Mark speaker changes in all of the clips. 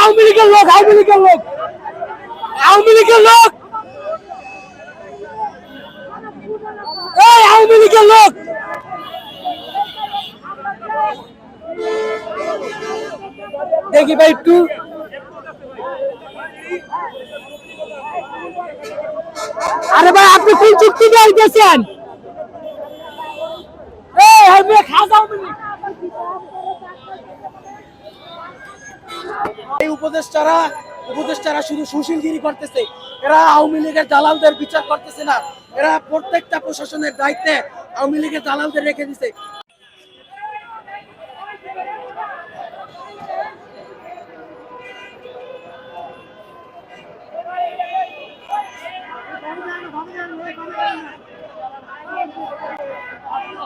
Speaker 1: আওয়ামী লীগের লোক আওয়ামী লীগের লোক। আওয়ামী লীগের লোক। এই আওয়ামী লীগের লোক। দেখি ভাই একটু। আরে ভাই আপনি কোন চুক্তি এই
Speaker 2: এই উপদেষ্টারা উপদেষ্টারা শুধু সুশীলগিরি করতেছে। এরা আওয়ামী লীগের দালালদের বিচার করতেছে না। এরা প্রত্যেকটা প্রশাসনের দায়িত্বে আওয়ামী লীগের দালালদের রেখে দিছে।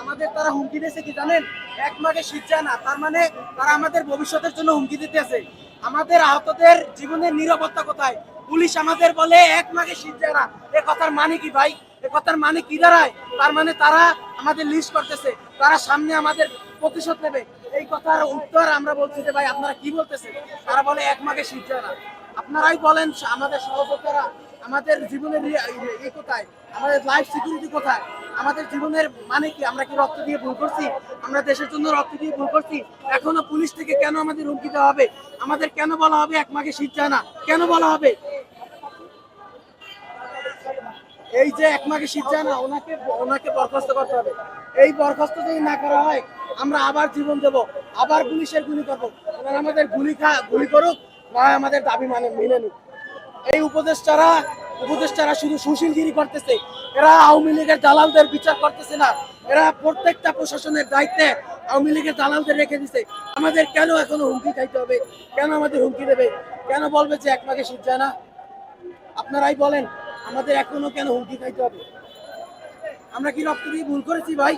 Speaker 2: আমাদের তারা হুমকি দিয়েছে কি জানেন? এক শীত যায় না। তার মানে তারা আমাদের ভবিষ্যতের জন্য হুমকি দিতেছে। আমাদের আহতদের জীবনের নিরাপত্তা কোথায়? পুলিশ আমাদের বলে এক শীত যায় না। এ কথার মানে কি ভাই? এ কথার মানে কি দাঁড়ায়? তার মানে তারা আমাদের লিস্ট করতেছে। তারা সামনে আমাদের প্রতিশোধ নেবে। এই কথার উত্তর আমরা বলছি যে ভাই, আপনারা কি বলতেছেন? তারা বলে এক মাঘে শীত না। আপনারাই বলেন আমাদের সহযোদ্ধারা আমাদের জীবনের ই- ই- ই কোথায়? আমাদের লাইফ সিকিউরিটি কোথায়? আমাদের জীবনের মানে কি? আমরা কি রক্ত দিয়ে ভুল করছি? আমরা দেশের জন্য রক্ত দিয়ে ভুল করছি? এখনও পুলিশ থেকে কেন আমাদের হুমকি দেওয়া হবে? আমাদের কেন বলা হবে এক মাঘে শীত না? কেন বলা হবে? এই যে এক মাকে শীত যায় না, ওনাকে ওনাকে বরখাস্ত করতে হবে। এই বরখাস্ত যদি না করা হয়, আমরা আবার জীবন দেব, আবার পুলিশের গুলি করব। আমাদের গুলি খা, গুলি করুক, নয় আমাদের দাবি মানে মেনে নিক। এই উপদেষ্টারা উপদেষ্টারা শুধু সুশীলগিরি করতেছে। এরা আওয়ামী লীগের দালালদের বিচার করতেছে না। এরা প্রত্যেকটা প্রশাসনের দায়িত্বে আওয়ামী লীগের দালালদের রেখে দিছে। আমাদের কেন এখনও হুমকি খাইতে হবে? কেন আমাদের হুমকি দেবে? কেন বলবে যে এক মাকে শীত যায় না? আপনারাই বলেন, আমাদের এখনও কেন হুমকি খাইতে হবে? আমরা কি রক্ত দিয়ে ভুল করেছি ভাই?